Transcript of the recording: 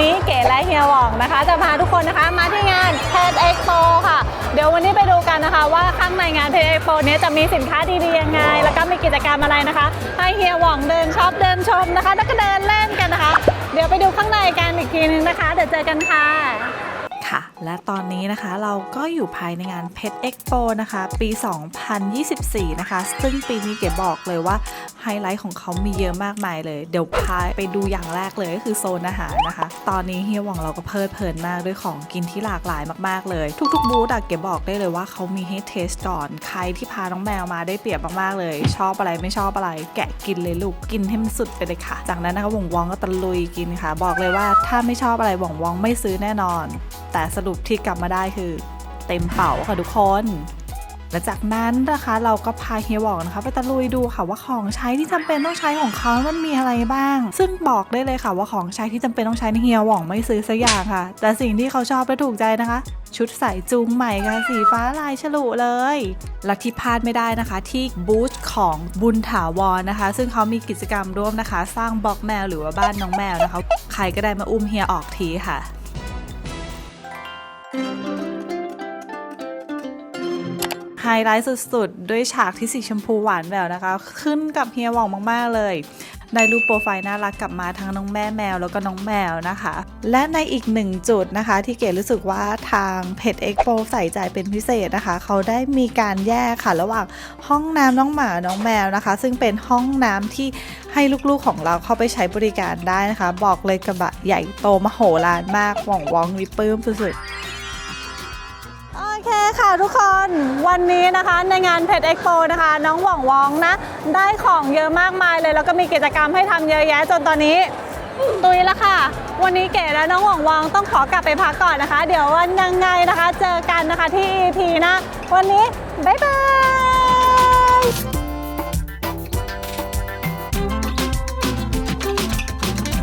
นี้เก๋และเฮียหว่องนะคะ จะพาทุกคนนะคะมาที่งาน Pet Expo ค่ะ เดี๋ยววันนี้ไปดูกันนะคะว่าข้างในงาน Pet Expo เนี้ยจะมีสินค้าดีๆยังไง แล้วก็มีกิจกรรมอะไรนะคะ ให้เฮียหว่องเดินช็อปเดินชมนะคะ แล้วก็เดินเล่นกันนะคะ เดี๋ยวไปดูข้างในกันอีกทีนึงนะคะ เดี๋ยวเจอกันค่ะค่ะ และตอนนี้นะคะเราก็อยู่ภายในงาน Pet Expo นะคะ ปี 2024 นะคะ ซึ่งปีนี้เก๋บอกเลยว่าไฮไลท์ของเขามีเยอะมากมายเลย เดี๋ยวพาไปดูอย่างแรกเลยก็คือโซนอาหารนะคะ ตอนนี้เฮียหว่องเราก็เพลิดเพลินมากด้วยของกินที่หลากหลายมากๆเลย ทุกๆบูธอะเก๋บอกได้เลยว่าเขามีให้เทสก่อน ใครที่พาน้องแมวมาได้เปรียบมากๆเลย ชอบอะไรไม่ชอบอะไร แกะกินเลยลูกกินให้มันสุดไปเลยค่ะ จากนั้นนะคะว่องวองก็ตะลุยกินค่ะ บอกเลยว่าถ้าไม่ชอบอะไรว่องวองไม่ซื้อแน่นอน แต่สรุปที่กลับมาได้คือเต็มเป๋าค่ะทุกคนและจากนั้นนะคะเราก็พาเฮียหวองนะคะไปตะลุยดูค่ะว่าของใช้ที่จำเป็นต้องใช้ของเขามันมีอะไรบ้าง ซึ่งบอกได้เลยค่ะว่าของใช้ที่จำเป็นต้องใช้ในเฮียหวองไม่ซื้อสักอย่างค่ะ แต่สิ่งที่เขาชอบและถูกใจนะคะ ชุดใส่จูงใหม่ค่ะสีฟ้าลายฉลุเลย และที่พลาดไม่ได้นะคะ ที่บูธของบุญถาวรนะคะ ซึ่งเขามีกิจกรรมร่วมนะคะ สร้างบล็อกแมวหรือว่าบ้านน้องแมวนะคะ ใครก็ได้มาอุ้มเฮียออกทีค่ะ ไฮไลท์สุดๆ ด้วยฉากที่สีชมพูหวานแหววนะคะ ขึ้นกับเฮียหว่องมากๆเลยได้รูปโปรไฟล์น่ารักกลับมาทั้งน้องแม่แมวแล้วก็น้องแมวนะคะ และในอีกหนึ่งจุดนะคะ ที่เก๋รู้สึกว่าทางเพจเอ็กโปใส่ใจเป็นพิเศษนะคะ เขาได้มีการแยกค่ะ ระหว่างห้องน้ำน้องหมาน้องแมวนะคะ ซึ่งเป็นห้องน้ำที่ให้ลูกๆของเราเข้าไปใช้บริการได้นะคะ บอกเลยกระบะใหญ่โตมโหฬารมากหว่องวองวิปปื้มสุดๆ เคค่ะทุกคนวันนี้นะคะในงานเพจเอ็กโปนะคะ น้องหว่องวองนะ ได้ของเยอะมากมายเลย แล้วก็มีกิจกรรมให้ทำเยอะแยะจนตอนนี้ ตุยแล้วค่ะ วันนี้เก๋และน้องหว่องวองต้องขอกลับไปพักก่อนนะคะ เดี๋ยววันยังไงนะคะ เจอกันนะคะที่ EP นะ วันนี้ บ๊ายบาย